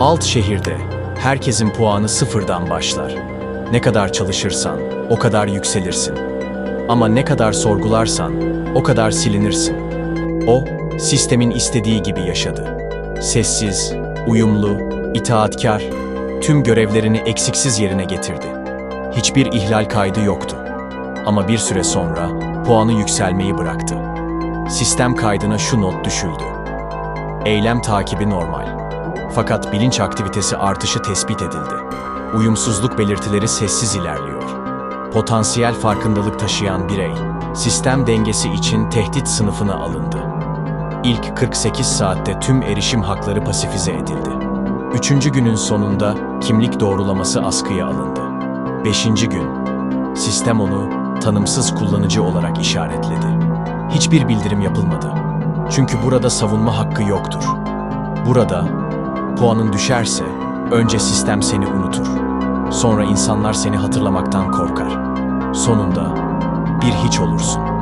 Alt şehirde herkesin puanı sıfırdan başlar. Ne kadar çalışırsan o kadar yükselirsin. Ama ne kadar sorgularsan o kadar silinirsin. O, sistemin istediği gibi yaşadı. Sessiz, uyumlu, itaatkar, tüm görevlerini eksiksiz yerine getirdi. Hiçbir ihlal kaydı yoktu. Ama bir süre sonra puanı yükselmeyi bıraktı. Sistem kaydına şu not düşüldü. Eylem takibi normal. Fakat bilinç aktivitesi artışı tespit edildi. Uyumsuzluk belirtileri sessiz ilerliyor. Potansiyel farkındalık taşıyan birey, sistem dengesi için tehdit sınıfına alındı. İlk 48 saatte tüm erişim hakları pasifize edildi. Üçüncü günün sonunda kimlik doğrulaması askıya alındı. Beşinci gün, sistem onu tanımsız kullanıcı olarak işaretledi. Hiçbir bildirim yapılmadı. Çünkü burada savunma hakkı yoktur. Burada puanın düşerse önce sistem seni unutur. Sonra insanlar seni hatırlamaktan korkar. Sonunda bir hiç olursun.